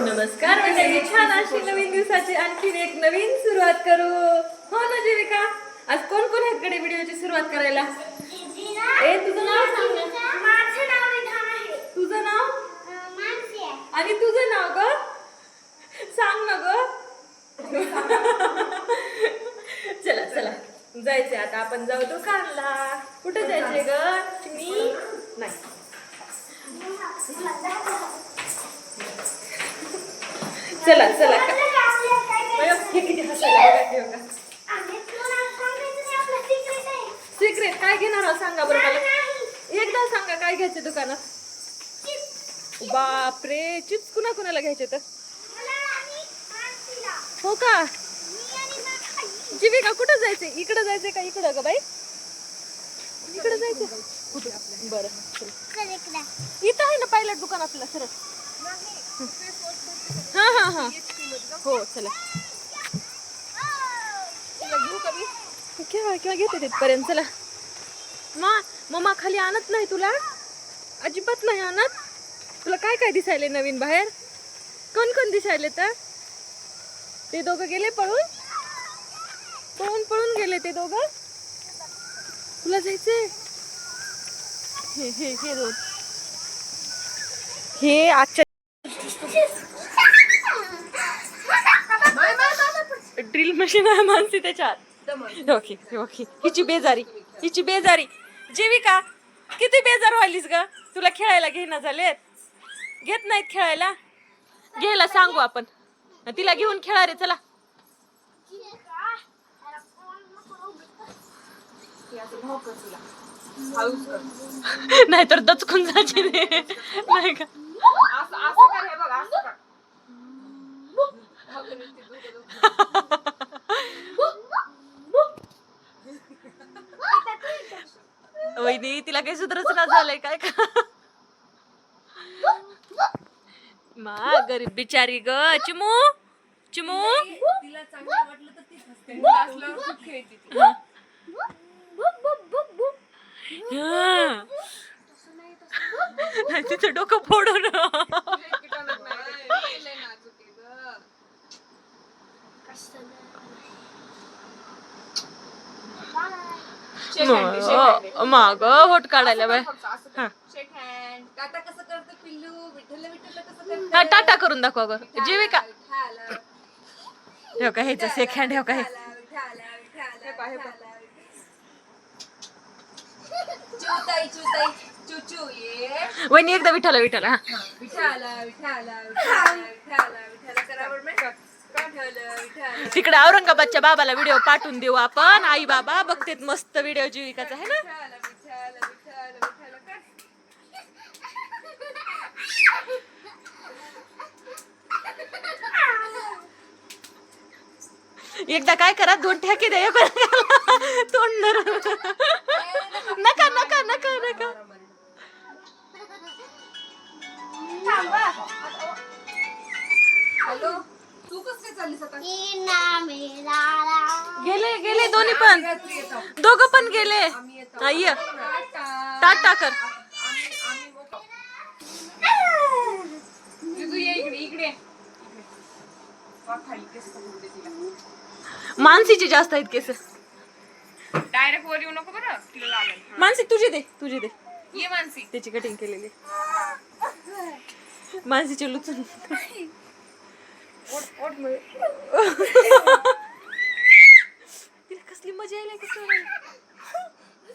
नमस्कार मंडळी छान अशी नवीन दिवसाची आणखीन एक नवीन सुरुवात करू. हो ना जीविका? आज कोण कोण आहेत कडे व्हिडिओची सुरुवात करायला? ए तुझं नाव. तुझं नाव? आणि तुझं नाव ग? सांग ना ग. चला चला. जायचंय आता आपण जाऊ दुकानला. कुठे जायचंय ग? मी? नाही. चला चला हे किती हसायला सिक्रेट काय घेणार सांगा बरं मला. एकदा सांगा काय घ्यायचे दुकानात? बापरे चिप्स कुणा कुणाला घ्यायचे तर? हो का? जीविका कुठं जायचंय? इकडं जायचंय का इकडं ग बाई? इकडं जायचंय? कुठं बरं. इथं आहे ना पायलट दुकान आपलं सरळ. हा हा हा. हो चला. केव्हा केव्हा घेते तिथपर्यंत चला. मा मम्मा खाली आणत नाही तुला? अजिबात नाही आणत? तुला काय काय दिसायले नवीन बाहेर? कोण कोण दिसायले तर? ते दोघं गेले पळून? पळून पळून गेले ते दोघं? तुला जायचंय? हे हे हे दोन हे आजच्या मशीन आहे मानसी त्याच्यात ओके ओके. हिची बेजारी हिची बेजारी. जीविका किती बेजार व्हायलीस ग? तुला खेळायला घेणं झालेत? घेत नाहीत खेळायला? घ्यायला सांगू आपण. तिला घेऊन खेळा रे चला. नाही तर दचकून जायचे नाही का? वहिनी तिला काही सुधरच ना झालंय काय का? मा गरीब बिचारी ग. चिमू चिमू. हा. तिचं डोकं फोडून. माग होट काढायला बाय. हा. टाटा कसं करतं पिल्लू? विठ्ठल विठ्ठल कसं करतं? हा, टाटा करून दाखवा ग जीविका ठेव का? ह्याचं सेक हँड ठेव का हे. चुताई चुताई चुचू ये. वहिनी एकदा विठाला विठाला हा. विठाला विठाला विठाला विठाला विठाला करा बरं मॅम. तिकडे औरंगाबादच्या बाबाला व्हिडिओ पाठवून देऊ आपण. आई बाबा बघतेत मस्त व्हिडिओ जीविकाचा आहे ना. एकदा काय करा दोन ठ्याके द्या तोंडणार नका नका नका नका. हॅलो? तू कसं काय चाललीस आता? गेले गेले दोन्ही पण. दोघं पण गेले. हा, ये. टाटा. टाटा कर ये इकडे इकडे. मानसीचे जास्त आहेत केस. डायरेक्ट वर येऊ नको बरं. तिला लागेल मानसी तुझी दे तुझी दे. ये मानसी. त्याची कटिंग केलेली. मानसीचे लुचून. तिला कसली मजा यायला कसं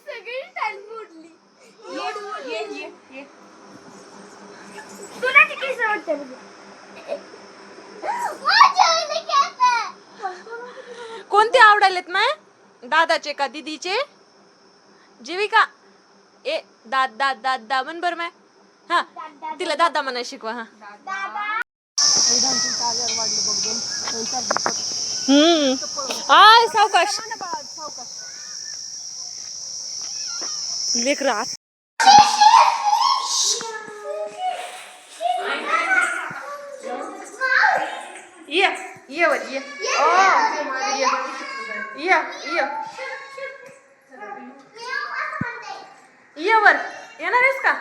सगळी टाइल मोडली. ये ये ये ये. कोणते आवडालेत माय? दादाचे का दीदीचे? जीविका. ए दाद दाद दाद दा म्हण बर माय. हा तिला दादा. म्हणाय शिकवा हा. हम्म. आय सावकाश. लेकर आत ये ये वर ये ओ ये ये ये ये वर येणार आहेस का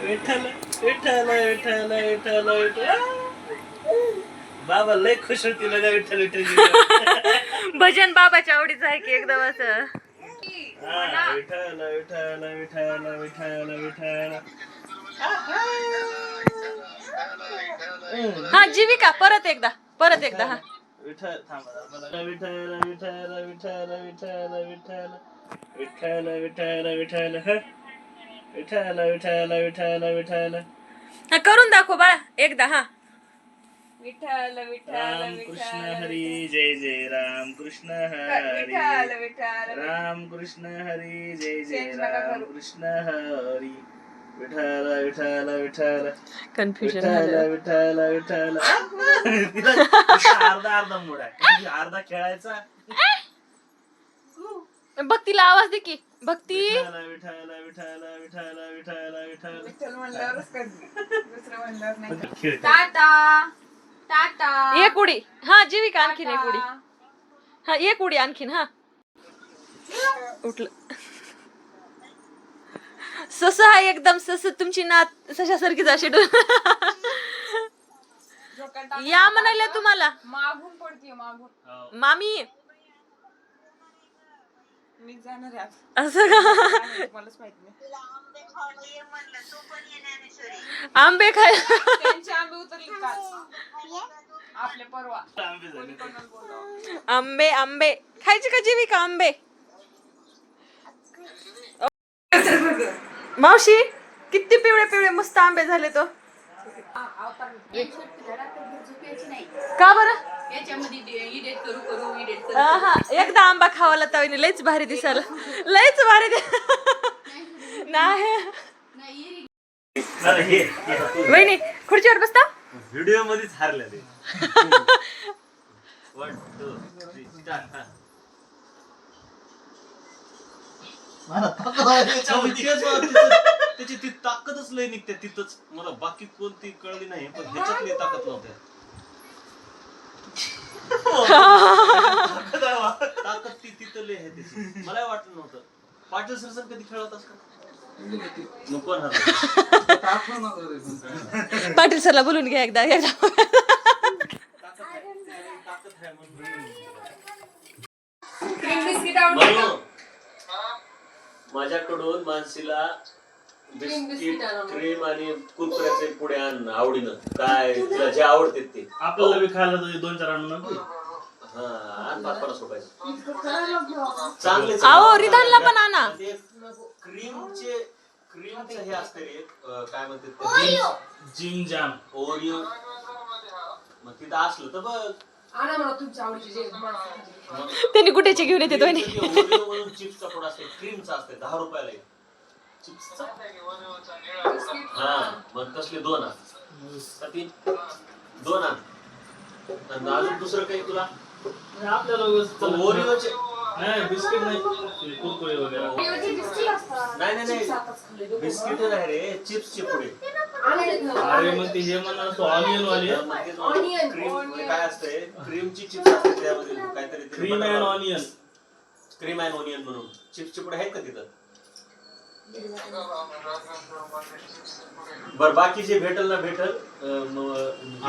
विठ्ठल विठ्ठल विठ्ठल विठ्ठल विठ्ठल बाबा लय खुश होती लगा विठ्ठल विठ्ठल भजन बाबाच्या आवडीचं आहे की एकदम असं हा, विठ्ठल विठ्ठल विठ्ठल विठ्ठल विठ्ठल हा जीविका परत एकदा परत एकदा हा विठ्ठल थांबा विठ्ठल विठ्ठल विठ्ठल विठ्ठल विठ्ठल विठ्ठल विठ्ठल विठ्ठल ह. विठ्ठल विठ्ठल विठ्ठल विठ्ठल हा, करून दाखव बाळा एकदा हा विठ्ठल विठ्ठल राम कृष्ण हरी जय जय राम कृष्ण विठ्ठल हरी. विठ्ठल राम कृष्ण हरी जय जय Change नका राम करू. कृष्ण हरी. विठ्ठल विठ्ठल विठ्ठल. कन्फ्युजन विठ्ठल झालं. विठ्ठल विठ्ठल. तिला तिचा अर्धा अर्धा मूड आहे. कधी अर्धा खेळायचा? भक्तीला आवाज दे की. भक्ती विठ्ठल विठ्ठल विठ्ठल विठ्ठल विठ्ठल विठ्ठल. विठ्ठल म्हणल्यावरच दुसरं म्हणल्यावर नाही. खेळते टाटा. टाटा. एक उडी हा जीविका आणखीन एक उडी हा एक उडी आणखीन हा. उठलं. सस हा एकदम सस. तुमची नात सशासारखीच अशी. या म्हणाल्या तुम्हाला. मागून पडतीये मागून. हो. मामी मी जाणार आहे आता. असं का? मलाच माहीत नाही. आंबे खाय त्यांचे आंबे उतरले का आपले परवा. आंबे झाले. कोणाला बोलावं? आंबे आंबे. खायचे का जीविका आंबे? मावशी किती पिवळे पिवळे मस्त आंबे झाले तो. का बरं? हा एकदा आंबा खावाला तवानी लयच भारी दिसायला. लयच भारी दि- नाही. वहिनी खुर्चीवर बसता. व्हिडिओ मध्येच हारले ते वन टू थ्री स्टार्ट हा. त्याच्यामध्ये तेच बघ, तिचं- त्याची ती ताकदच लय निघते. तिथंच मला बाकी कोणती कळली नाही पण ह्याच्यात लय ताकद नव्हते ताकद आहे वा. ताकद ती तिथं लय आहे त्याची. मला वाटलं नव्हतं. पाटील सर कधी खेळत असतात? नको ना. पाटील सरला बोलून घ्या एकदा एकदा. ताकद आहे म्हणून. क्रीम बिस्किट आवडते का? माझ्याकडून मानसीला बिस्किट क्रीम आणि कुरकुऱ्याचे पुढे आण आवडीनं. काय तुला जे आवडते ते. आपल्याला बी खायला तर दोन चार आणून आणू. हा आण पाच पन्नास रुपयाचे. चांगले अहो रिधानला पण आणा. क्रीमचे क्रीमचे हे असते रे अं, काय म्हणते ते? जिम जाम ओरिओ मग तिथं असलं तर बघ. आणा मला तुमच्या आवडीचे जे माणसं मग त्यांनी कुठेचे घेऊन येते दोन्ही चिप्सचा असते क्रीमचा असते दहा रुपयाला एक. चिप्सचा हा मग कसले दोन आण. का तीन दोन आण. आणि अजून दुसरं काही तुला? आपल्याला. ओरिओचे नाही बिस्किट नाही. ते कुरकुरे वगैरे. नाही नाही नाही. बिस्किट आहे रे चिप्सचे पुढे अरे मग ते हे म्हणा तो ऑनियन वाली क्रीम काय असते क्रीमची चिप्स असते त्यामध्ये काहीतरी cream and onion cream and onion म्हणून. चिप्सचे पुढे आहेत का तिथं? बर बाकी जे भेटल ना भेटल अं, म-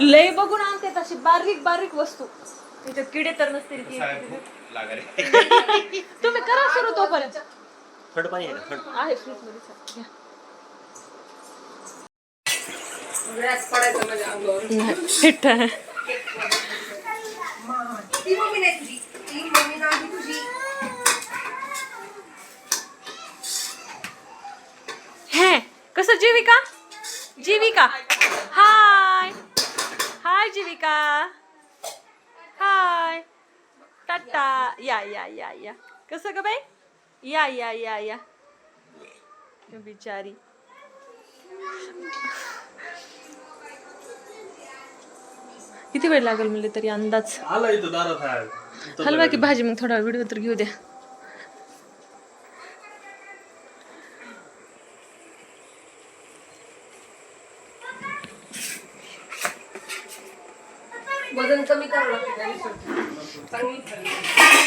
लय बघून आणते तशी बारीक बारीक वस्तू त्याच्यात किडे तर नसतील की तुम्ही करा सुरू तोपर्यंत थंड पाणी आहे थंड आहे फ्रीजमध्ये सर. घ्या. रॅक पडायचं माझ्या अंगावर नाही, फिट आहे. ती मम्मी नाही तुझी ती मम्मी नाही तुझी हे कसं जीविका जीविका हाय हाय जीविका. हाय टाटा या या या या. कसं ग बाई? या या या या. बिचारी. किती वेळ लागेल म्हणले तरी अंदाज? आला इथं दारात आहे हलवा की भाजी मग थोडा व्हिडिओ तर घेऊ द्या. वजन कमी करावं लागतं.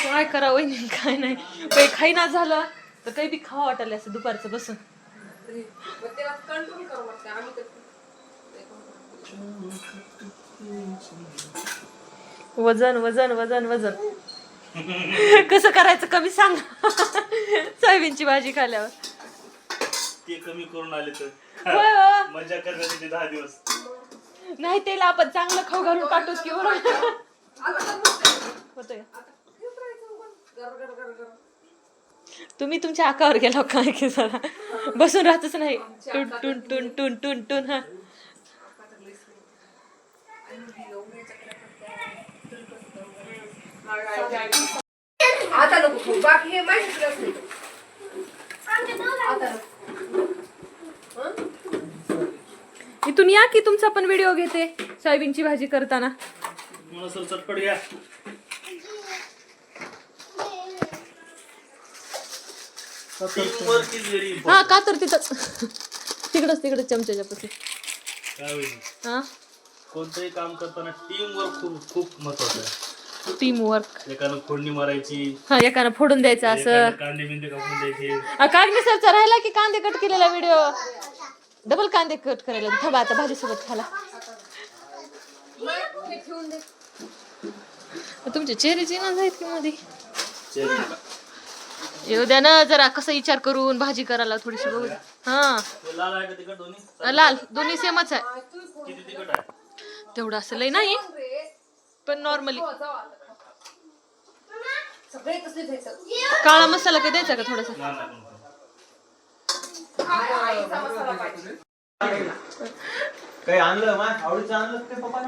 काय करावं नाही काय नाही. काही खाईना झालं तर काही बी खावं वाटायला असं दुपारचं बसून. वजन वजन वजन वजन. कसं करायचं कमी सांग. सोयाबीनची भाजी खाल्यावर. ते कमी करून आले तर. हो. मजा करण्यासाठी दहा दिवस. नाही तेल आपण चांगलं खाऊ घालून पाठवू की बरोबर होतंय. तुम्ही तुमच्या आकावर गेला काय की जरा. बसून राहतच नाही. टुन टुन टुन टुन टुन टुन हा आता नको खाऊ. बाकी हे माहिती असते आता नको इथून या की तुमचा पण व्हिडिओ घेते सोयाबीनची भाजी करताना. मला सर चटपट घ्या. Teamwork is very important. हा का तर तिथं. तिकडच तिकडच चमच्याच्या पाशी. काय होईल? हा? कोणतंही काम करताना टीम वर्क खूप खूप महत्वाचं आहे. टीम वर्क एकानं फोडणी मारायची. हा एकानं फोडून द्यायचं असं एकानं कांदे बिंदे कापून द्यायचे. अ, कागनी सरचा राहिला की कांदे कट केलेला व्हिडिओ डबल कांदे कट करायला थांबा आता भाजीसोबत खाला ठेवून दे तुमचे चेहऱ्याचे ना जाईल की मध्ये चेरी. येऊ द्या ना जरा कसं विचार करून भाजी करायला थोडीशी बघू. हा. ते लाल दोन्ही? अ, लाल. दोन्ही सेमच आहे. किती तिखट आहे? तेवढं असं लय नाही. पण नॉर्मली काळा मसाला काय द्यायचा का थोडासा? नाही, नाही, नाही. आईचा मसाला पाहिजे काही आणलं मा आवडीचं आणलं ते पप्पा ना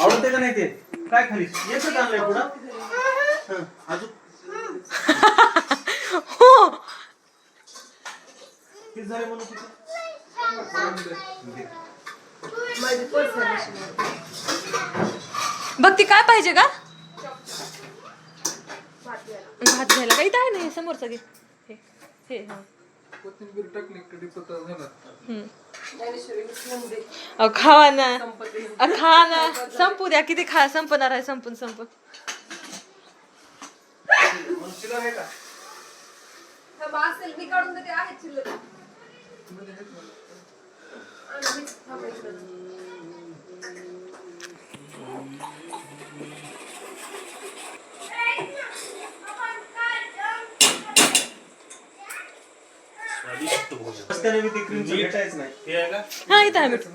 आवडते का नाही ते? काय खाली एकच आणलंय पुढं. हं, अजून? हो. किती झाले म्हणून किती माझी पर्स आहे बघ ती काय पाहिजे का भात घ्यायला. काही आहे नाही समोरचा घे. हे हे हा. कोथिंबीर टाकली झाला अहो, खावा ना. खा ना. संपू द्या किती खा संपणार आहे संपून संपून. आहे का? असेल मी काढून देते आहेत शिल्लक आणि मी- थांबा इकडं. स्वादिष्ट भोजन रस्त्याने मी ते क्रीमचं भेटायच नाही. हे आहे का? हा इथं आहे मीठ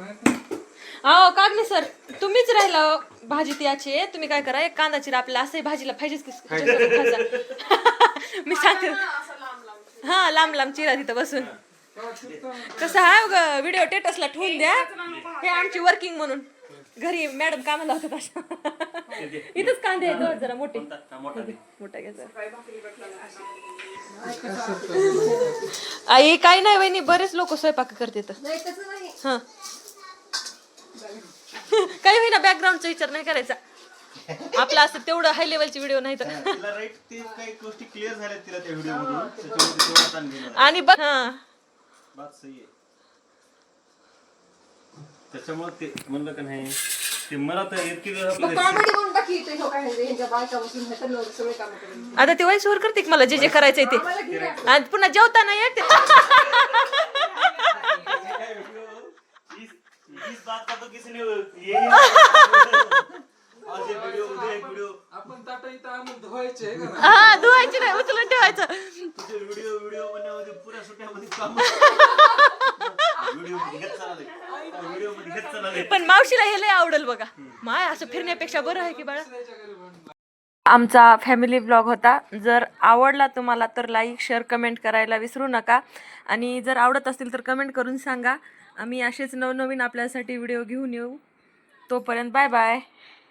अहो कागणी सर तुम्हीच राहिला हो. भाजी त्याची आहे. तुम्ही काय करा एक कांदा चिरा आपल्याला असंही भाजीला पाहिजेच की ह्याच्यासोबत खायचा. मी सांगते. हा लांब लांब चिरा तिथं बसून. कसं आहे व्हिडिओ टेटसला ठेवून द्या. हे आमची वर्किंग म्हणून. घरी मॅडम कामाला होतात अशा. इथंच कांदे आहेत हो जरा मोठे. हा, मोठा दे. मोठा घ्यायचा आई काही नाही वहिनी बरेच लोक स्वयंपाक करते नाही तसं नाही. हा. काही होईना बॅकग्राऊंडचा विचार नाही करायचा. आपला असं तेवढं हाय लेवलची व्हिडिओ नाही तर तिला राईट ते काही गोष्टी क्लिअर झाल्या तिला त्या व्हिडिओ मधून त्याच्यामध्ये तेवढा ताण घेणार आणि बघ हा बात सही आहे त्याच्यामुळे ते म्हणलं का नाही ते मला तर इतकी दिवस मग आपलं कॉमेडी म्हणून टाकी इथे ह्यो काय ह्यांच्या बायका बसून ह्या तर लोक सगळे काम करेल आता ते वाईस वर करते का मला जे जे करायचंय ते. आणि पुन्हा जेवताना येते इस इस बात का तो. किसी ने ये ही नहीं आज एक व्हिडिओ उद्या एक व्हिडिओ आपण ताटा इथं आणून धुवायचे आहे का ना हा धुवायची नाही उचलून ठेवायचं. तुझे व्हिडिओ व्हिडिओ बनवण्यामध्ये पुऱ्या सुट्यामध्ये काम व्हिडिओमध्ये घेत चालले. पण मावशीला हे लय आवडेल बघा. माय असं फिरण्यापेक्षा बरं आहे की बाळा. आमचा फॅमिली ब्लॉग होता. जर आवडला तुम्हाला तर लाईक शेअर कमेंट करायला विसरू नका. आणि जर आवडत असतील तर कमेंट करून सांगा. आम्ही असेच नवनवीन आपल्यासाठी व्हिडिओ घेऊन येऊ. तोपर्यंत बाय बाय